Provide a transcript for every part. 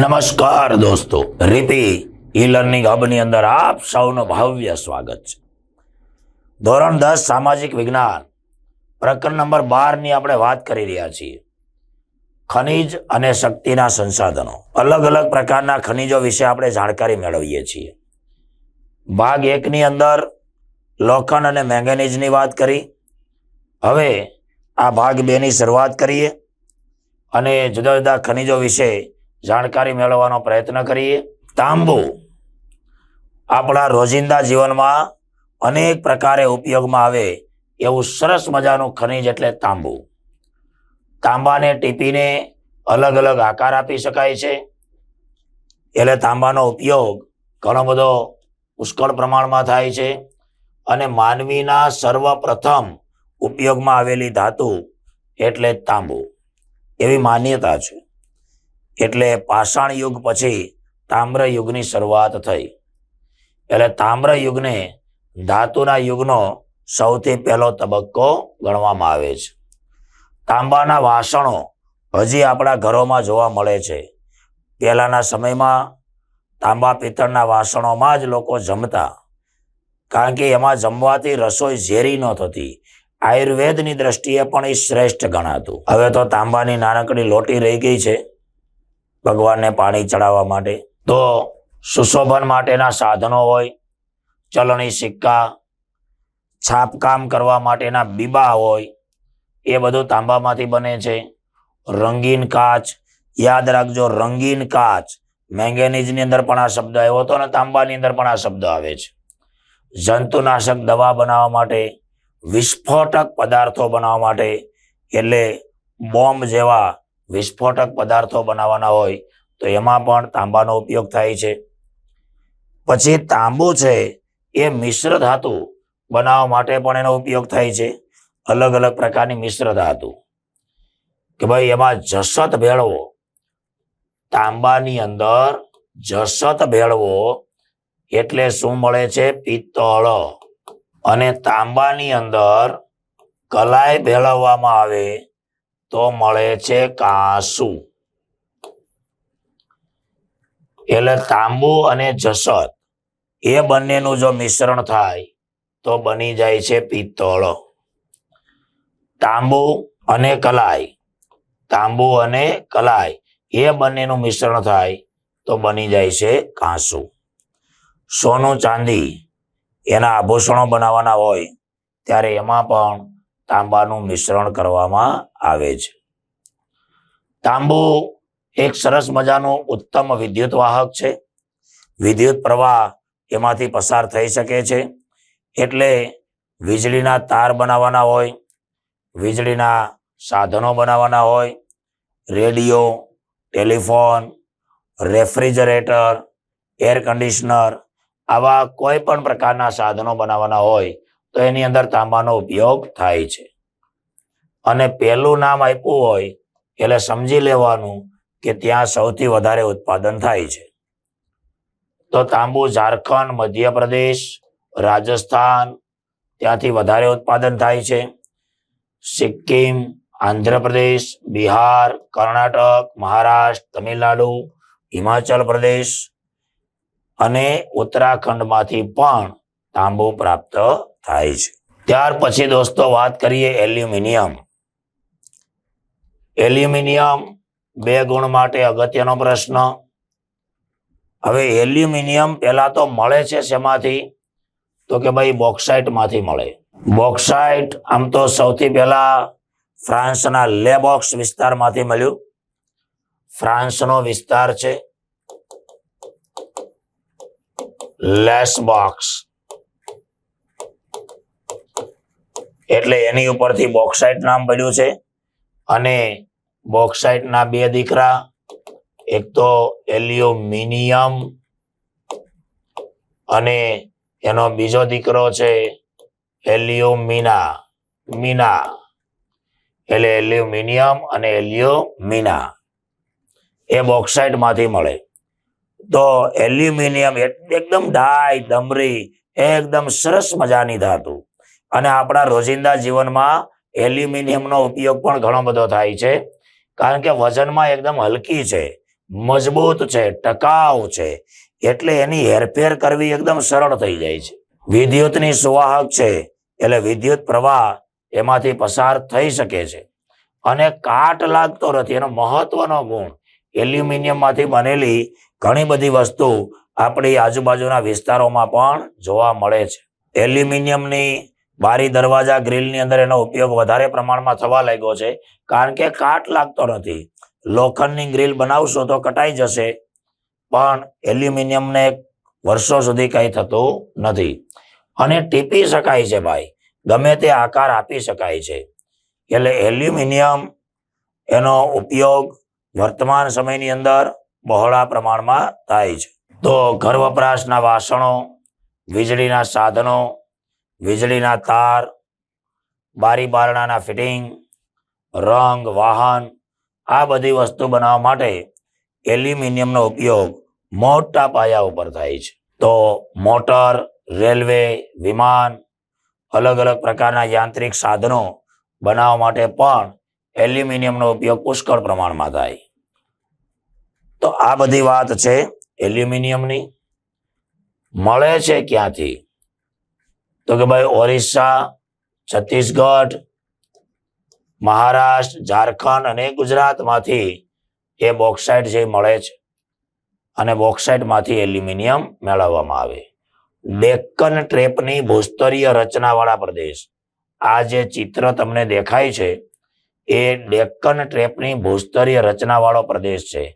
નમસ્કાર દોસ્તો. રીતિ, ઈ લર્નિંગ હબની અંદર આપ સૌનું ભવ્ય સ્વાગત છે. ધોરણ દસ, સામાજિક વિજ્ઞાન. પ્રકરણ નંબર બારની આપણે વાત કરી રહ્યા છીએ. ખનિજ અને શક્તિના સંસાધનો. અલગ અલગ પ્રકારના ખનિજો વિશે આપણે જાણકારી મેળવીએ છીએ. ભાગ એકની અંદર લોખંડ અને મેંગેનીઝની વાત કરી. હવે આ ભાગ બેની શરૂઆત કરીએ. અને જુદા જુદા ખનિજો વિશે જાણકારી મેળવવાનો પ્રયત્ન કરીએ. તાંબુ. આપણા રોજિંદા જીવનમાં અનેક પ્રકારે ઉપયોગમાં આવે એવું સરસ મજાનું ખનિજ એટલે તાંબુ. તાંબાને ટીપીને અલગ અલગ આકાર આપી શકાય છે. એટલે તાંબાનો ઉપયોગ ઘણો બધો પુષ્કળ પ્રમાણમાં થાય છે અને માનવીના સર્વપ્રથમ ઉપયોગમાં આવેલી ધાતુ એટલે તાંબુ. એવી માન્યતા છે. એટલે પાષાણ યુગ પછી તામ્ર યુગની શરૂઆત થઈ. એટલે તામ્ર યુગને ધાતુના યુગનો સૌથી પહેલો તબક્કો ગણવામાં આવે છે. તાંબાના વાસણો હજી આપણા ઘરોમાં જોવા મળે છે. પહેલાના સમયમાં તાંબા પિત્તળના વાસણોમાં જ લોકો જમતા, કારણ કે એમાં જમવાથી રસોઈ ઝેરી ન થતી. આયુર્વેદની દ્રષ્ટિએ પણ એ શ્રેષ્ઠ ગણાતું. હવે તો તાંબાની નાનકડી લોટી રહી ગઈ છે. ભગવાનને પાણી ચડાવવા માટે. તો સુશોભન માટેના સાધનો હોય, ચલણી સિક્કા, છાપકામ કરવા માટેના બીબા હોય, એ બધું તાંબામાંથી બને છે. રંગીન કાચ, યાદ રાખજો, રંગીન કાચ. મેંગેનીઝની અંદર પણ આ શબ્દ આવ્યો હતો અને તાંબાની અંદર પણ આ શબ્દ આવે છે. જંતુનાશક દવા બનાવવા માટે, વિસ્ફોટક પદાર્થો બનાવવા માટે, એટલે બોમ્બ જેવા વિસ્ફોટક પદાર્થો બનાવવાના હોય તો એમાં પણ તાંબાનો ઉપયોગ થાય છે. પછી તાંબુ છે એ મિશ્ર ધાતુ બનાવવા માટે પણ એનો ઉપયોગ થાય છે. અલગ અલગ પ્રકારની મિશ્ર ધાતુ. કે ભાઈ એમાં જસત ભેળવો. તાંબાની અંદર જસત ભેળવો એટલે શું મળે છે? પિત્તળ. અને તાંબાની અંદર કલાય ભેળવવામાં આવે તો મળે છે કાંસુ. એટલે તાંબુ અને જસત એ બંનેનું જો મિશ્રણ થાય, તો બની જાય છે પિત્તળ. તાંબુ અને કલાઈ, તાંબુ અને કલાઈ, એ બંનેનું મિશ્રણ થાય, તો બની જાય છે કાંસુ. સોનું ચાંદી, એના આભૂષણો બનાવવાના હોય, ત્યારે એમાં પણ તાંબાનું મિશ્રણ કરવામાં આવે છે. તાંબુ એક સરસ મજાનું ઉત્તમ વિદ્યુત વાહક છે. વિદ્યુત પ્રવાહ એમાંથી પસાર થઈ શકે છે. એટલે વીજળીના તાર બનાવવાના હોય, વીજળીના સાધનો બનાવવાના હોય, radio, telephone, refrigerator, air conditioner, આવા કોઈ પણ પ્રકારના સાધનો બનાવવાના હોય તો એની અંદર તાંબાનો ઉપયોગ થાય છે. અને પહેલું નામ આપ્યું હોય, એટલે સમજી લેવાનું કે ત્યાં સૌથી વધારે ઉત્પાદન થાય છે. તો તાંબુ ઝારખંડ, મધ્યપ્રદેશ, રાજસ્થાન, ત્યાંથી વધારે ઉત્પાદન થાય છે. સિક્કિમ, આંધ્રપ્રદેશ, બિહાર, કર્ણાટક, મહારાષ્ટ્ર, તમિલનાડુ, હિમાચલ પ્રદેશ અને ઉત્તરાખંડમાંથી પણ તાંબુ પ્રાપ્ત થાય છે. ત્યાર પછી દોસ્તો, વાત કરીએ એલ્યુમિનિયમ. એલ્યુમિનિયમ બે ગુણ માટે અગત્યનો પ્રશ્ન. હવે એલ્યુમિનિયમ પહેલા તો મળે છે શેમાંથી? તો કે ભાઈ બોક્સાઇટમાંથી મળે. બોક્સાઇટ આમ તો સૌથી પહેલા ફ્રાન્સના લેબોક્સ વિસ્તારમાંથી મળ્યું. ફ્રાન્સનો વિસ્તાર છે. લેસ એટલે એની ઉપરથી બોક્સાઇટ નામ પડ્યું છે. અને બોક્સાઇટના બે દીકરા, એક તો એલ્યુમિનિયમ અને એનો બીજો દીકરો છે એલ્યુમિના, મીના. એટલે એલ્યુમિનિયમ અને એલ્યુમિના. એ બોક્સાઇટમાંથી મળે. તો એલ્યુમિનિયમ એકદમ ડાય ડમરી એકદમ સરસ મજાની ધાતુ. અને આપણા રોજિંદા જીવનમાં એલ્યુમિનિયમનો ઉપયોગ પણ ઘણો બધો થાય છે. કારણ કે વજનમાં એકદમ હલકી છે, મજબૂત છે, ટકાઉ છે, એટલે એની હેરફેર કરવી એકદમ સરળ થઈ જાય છે. વિદ્યુતની સુવાહક છે, એટલે વિદ્યુત પ્રવાહ એમાંથી પસાર થઈ શકે છે. અને કાટ લાગતો નથી, એનો મહત્વનો ગુણ, એલ્યુમિનિયમમાંથી બનેલી ઘણી બધી વસ્તુ આપણી આજુબાજુના વિસ્તારોમાં પણ જોવા મળે છે. એલ્યુમિનિયમની બારી દરવાજા ગ્રીલની અંદર એનો ઉપયોગ વધારે પ્રમાણમાં થવા લાગ્યો છે, કારણ કે કાટ લાગતો નથી. લોખંડની ગ્રીલ બનાવશો તો કટાઈ જશે, પણ એલ્યુમિનિયમને વર્ષો સુધી કંઈ થતું નથી. અને ટીપી શકાય છે ભાઈ, ગમે તે આકાર આપી શકાય છે. એટલે એલ્યુમિનિયમ એનો ઉપયોગ વર્તમાન સમયની અંદર બહોળા પ્રમાણમાં થાય છે. તો ઘર વપરાશના વાસણો, વીજળીના સાધનો વીજળીના તાર બારી બારણાના ફિટિંગ, રંગ, વાહન, આ બધી વસ્તુ બનાવવા માટે એલ્યુમિનિયમનો ઉપયોગ મોટા પાયા ઉપર થાય છે. તો મોટર, રેલવે, વિમાન, અલગ અલગ પ્રકારના યાંત્રિક સાધનો બનાવવા માટે પણ એલ્યુમિનિયમનો ઉપયોગ પુષ્કળ પ્રમાણમાં થાય. તો આ બધી વાત છે એલ્યુમિનિયમની. મળે છે ક્યાંથી? તો કે ભાઈ ઓરિસ્સા, છત્તીસગઢ, મહારાષ્ટ્ર, ઝારખંડ અને ગુજરાતમાંથી એ બોક્સાઇટ જે મળે છે અને બોક્સાઇટમાંથી એલ્યુમિનિયમ મેળવવામાં આવે. ડેક્કન ટ્રેપની ભૂસ્તરીય રચનાવાળા પ્રદેશ. આ જે ચિત્ર તમને દેખાય છે એ ડેક્કન ટ્રેપની ભૂસ્તરીય રચનાવાળો પ્રદેશ છે.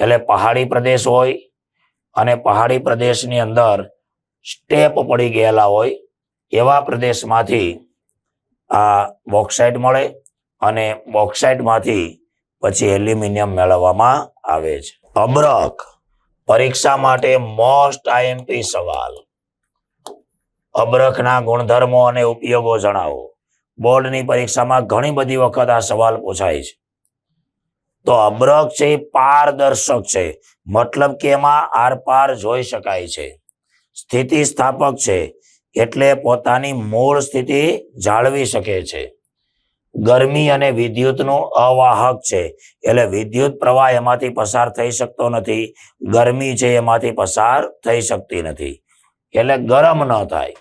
એટલે પહાડી પ્રદેશ હોય અને પહાડી પ્રદેશની અંદર સ્ટેપ પડી ગયેલા હોય એવા પ્રદેશમાંથી આ બોક્સાઇટ મળે અને બોક્સાઇટમાંથી પછી એલ્યુમિનિયમ મેળવવામાં આવે છે. અબ્રક પરીક્ષા માટે મોસ્ટ આઈએમપી સવાલ. અબ્રકના ગુણધર્મો અને ઉપયોગો જણાવો. બોર્ડની પરીક્ષામાં ઘણી બધી વખત આ સવાલ પૂછાય છે. તો અબ્રક છે પારદર્શક છે. મતલબ કે એમાં આરપાર જોઈ શકાય છે. સ્થિતિ સ્થાપક છે. એટલે પોતાની મૂળ સ્થિતિ જાળવી શકે છે. ગરમી અને વિદ્યુતનું અવાહક છે. એટલે વિદ્યુત પ્રવાહ એમાંથી પસાર થઈ શકતો નથી. ગરમી છે એમાંથી પસાર થઈ શકતી નથી. એટલે ગરમ ન થાય.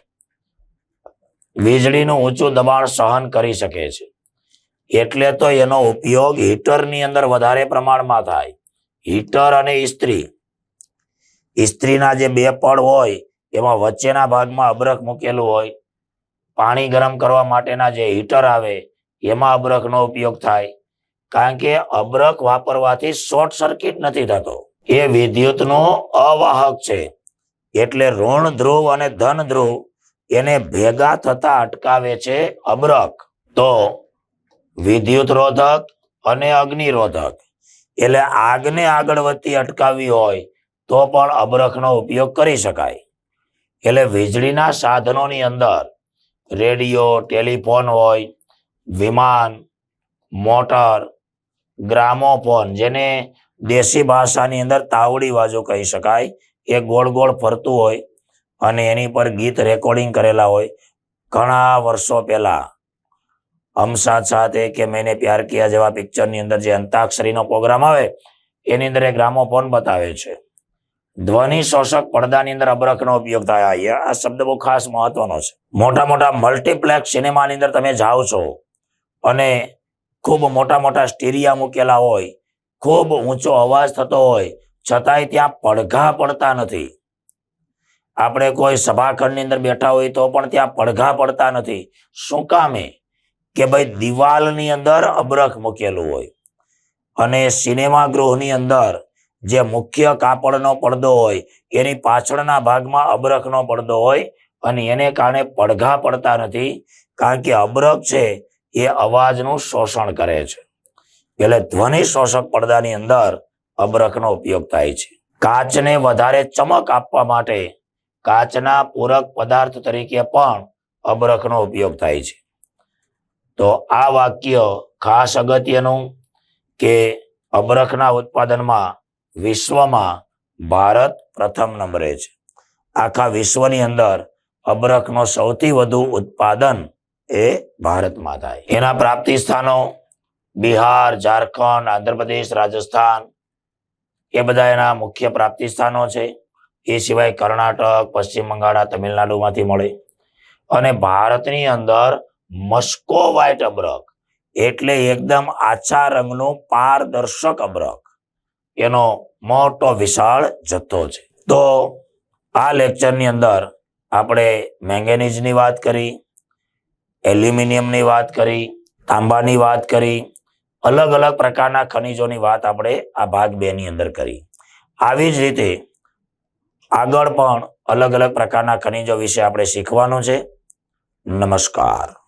વીજળીનું ઊંચું દબાણ સહન કરી શકે છે. એટલે તો એનો ઉપયોગ હીટરની અંદર વધારે પ્રમાણમાં થાય. હીટર અને ઇસ્ત્રી. ઇસ્ત્રીના જે બે પડ હોય એમાં વચ્ચેના ભાગમાં અબરખ મૂકેલું હોય, પાણી ગરમ કરવા માટેના જે હીટર આવે, એમાં અબરખનો ઉપયોગ થાય. કારણ કે અબરખ વાપરવાથી શોર્ટ સર્કિટ નથી થતો. એ વિદ્યુતનો અવાહક છે. એટલે ઋણ ધ્રુવ અને ધન ધ્રુવ એને ભેગા થતા અટકાવે છે અબરખ. તો વિદ્યુત રોધક અને અગ્નિરોધક. એટલે આગને આગળ વધતી અટકાવવી હોય, તો પણ અબરખનો ઉપયોગ કરી શકાય. એટલે વીજળીના સાધનોની અંદર રેડિયો, ટેલિફોન હોય, વિમાન, મોટર, ગ્રામોફોન, જેને દેશી ભાષાની અંદર તાવડી બાજુ કહી શકાય, એ ગોળ ગોળ ફરતું હોય અને એની પર ગીત રેકોર્ડિંગ કરેલા હોય ઘણા વર્ષો પહેલા. હમ સાથ સાથે કે મેને પ્યાર કિયા જેવા પિક્ચરની અંદર જે અંતાક્ષરીનો પ્રોગ્રામ આવે, એની અંદર એ ગ્રામોફોન બતાવે છે. ધ્વનિ શોષક પડદાની અંદર અબરખનો ઉપયોગ થાય. અહીંયા આ શબ્દ બહુ ખાસ મહત્વનો છે. મોટા મોટા મલ્ટીપ્લેક્સ સિનેમાની અંદર તમે જાઓ છો અને ખૂબ મોટા મોટા સ્ટીરિયા મૂકેલા હોય, ખૂબ ઊંચો અવાજ થતો હોય, છતાંય ત્યાં પડઘા પડતા નથી. આપણે કોઈ સભાખંડની અંદર બેઠા હોય તો પણ ત્યાં પડઘા પડતા નથી. શું કામે? કે ભાઈ દિવાલની અંદર અબરખ મૂકેલું હોય અને સિનેમા ગૃહની અંદર જે મુખ્ય કાપડનો પડદો હોય, એની પાછળના ભાગમાં અબરખનો પડદો હોય અને એને કારણે પડઘા પડતા નથી, કારણ કે અબરખ છે એ અવાજનું શોષણ કરે છે. એટલે ધ્વનિ શોષક પડદાની અંદર અબરખનો ઉપયોગ થાય છે. કાચને વધારે ચમક આપવા માટે કાચના પૂરક પદાર્થ તરીકે પણ અબરખનો ઉપયોગ થાય છે. તો આ વાક્ય ખાસ અગત્યનું કે અબરખના ઉત્પાદનમાં વિશ્વમાં ભારત પ્રથમ નંબરે છે. આખા વિશ્વની અંદર અબરખનો સૌથી વધુ ઉત્પાદન એ ભારતમાં થાય. એના પ્રાપ્તિ સ્થાનો બિહાર, ઝારખંડ, આંધ્રપ્રદેશ, રાજસ્થાન એ બધા એના મુખ્ય પ્રાપ્તિ સ્થાનો છે. એ સિવાય કર્ણાટક, પશ્ચિમ બંગાળ તમિલનાડુમાંથી મળે. અને ભારતની અંદર મસ્કો વ્હાઇટ અબરક એટલે એકદમ આછા રંગનું પારદર્શક અબરક એનો મોટો વિશાળ જથ્થો છે. તો આ લેક્ચરની અંદર આપણે મેંગેનીઝની વાત કરી એલ્યુમિનિયમની વાત કરી, તાંબાની વાત કરી, અલગ અલગ પ્રકારના ખનિજોની વાત આપણે આ ભાગ બે ની અંદર કરી. આવી જ રીતે આગળ પણ અલગ અલગ પ્રકારના ખનિજો વિશે આપણે શીખવાનું છે. નમસ્કાર.